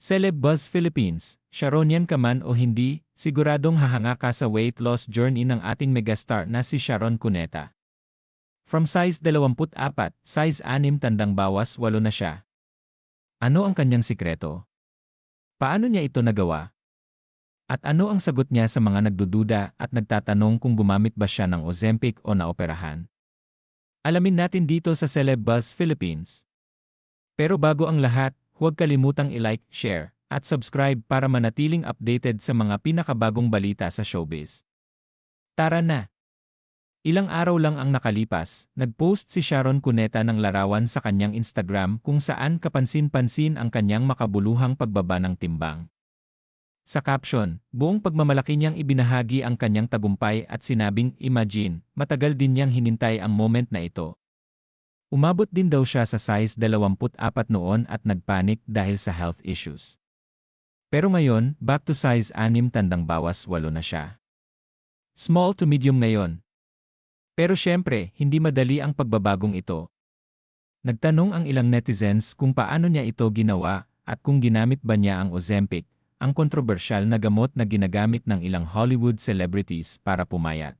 Celeb Buzz Philippines, Sharonian ka man o hindi, siguradong hahanga ka sa weight loss journey ng ating megastar na si Sharon Cuneta. From size 24, size 6 tandang bawas 8 na siya. Ano ang kanyang sikreto? Paano niya ito nagawa? At ano ang sagot niya sa mga nagdududa at nagtatanong kung gumamit ba siya ng Ozempic o naoperahan? Alamin natin dito sa Celeb Buzz Philippines. Pero bago ang lahat, Huwag kalimutang i-like, share, at subscribe para manatiling updated sa mga pinakabagong balita sa showbiz. Tara na! Ilang araw lang ang nakalipas, nag-post si Sharon Cuneta ng larawan sa kanyang Instagram kung saan kapansin-pansin ang kanyang makabuluhang pagbaba ng timbang. Sa caption, buong pagmamalaki niyang ibinahagi ang kanyang tagumpay at sinabing, Imagine, matagal din niyang hinintay ang moment na ito. Umabot din daw siya sa size 24 noon at nagpanik dahil sa health issues. Pero ngayon, back to size 6 tandang bawas 8 na siya. Small to medium ngayon. Pero syempre, hindi madali ang pagbabagong ito. Nagtanong ang ilang netizens kung paano niya ito ginawa at kung ginamit ba niya ang Ozempic, ang kontrobersyal na gamot na ginagamit ng ilang Hollywood celebrities para pumayat.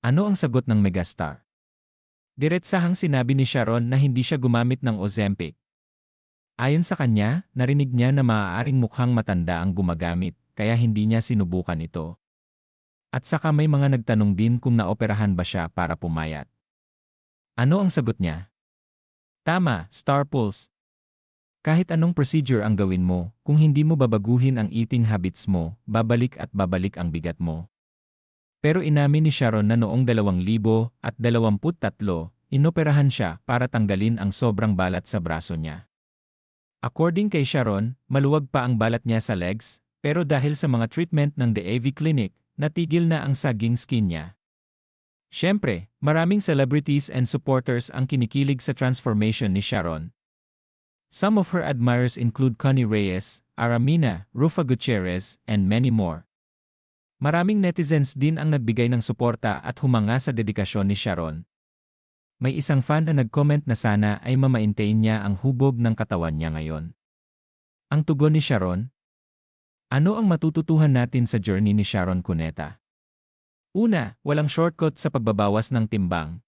Ano ang sagot ng megastar? Diretsahang sinabi ni Sharon na hindi siya gumamit ng Ozempic. Ayon sa kanya, narinig niya na maaaring mukhang matanda ang gumagamit, kaya hindi niya sinubukan ito. At saka may mga nagtanong din kung naoperahan ba siya para pumayat. Ano ang sagot niya? Tama, Star Pulse. Kahit anong procedure ang gawin mo, kung hindi mo babaguhin ang eating habits mo, babalik at babalik ang bigat mo. Pero inamin ni Sharon na noong 2023, inoperahan siya para tanggalin ang sobrang balat sa braso niya. According kay Sharon, maluwag pa ang balat niya sa legs, pero dahil sa mga treatment ng The AV Clinic, natigil na ang saging skin niya. Siyempre, maraming celebrities and supporters ang kinikilig sa transformation ni Sharon. Some of her admirers include Connie Reyes, Aramina, Rufa Gutierrez, and many more. Maraming netizens din ang nagbigay ng suporta at humanga sa dedikasyon ni Sharon. May isang fan na nag-comment na sana ay mamaintain niya ang hubog ng katawan niya ngayon. Ang tugon ni Sharon? Ano ang matututuhan natin sa journey ni Sharon Cuneta? Una, walang shortcut sa pagbabawas ng timbang.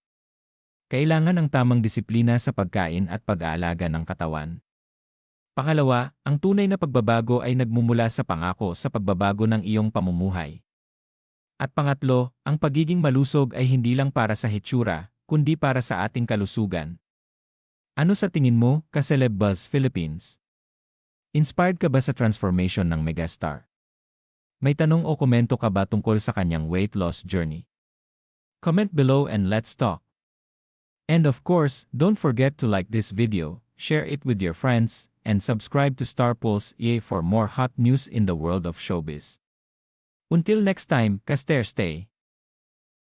Kailangan ang tamang disiplina sa pagkain at pag-aalaga ng katawan. Pangalawa, ang tunay na pagbabago ay nagmumula sa pangako sa pagbabago ng iyong pamumuhay. At pangatlo, ang pagiging malusog ay hindi lang para sa hitsura, kundi para sa ating kalusugan. Ano sa tingin mo, Kaseleb Buzz Philippines? Inspired ka ba sa transformation ng megastar? May tanong o komento ka ba tungkol sa kanyang weight loss journey? Comment below and let's talk. And of course, don't forget to like this video, share it with your friends, and subscribe to Star Pulse EA for more hot news in the world of showbiz. Until next time, Caster stay.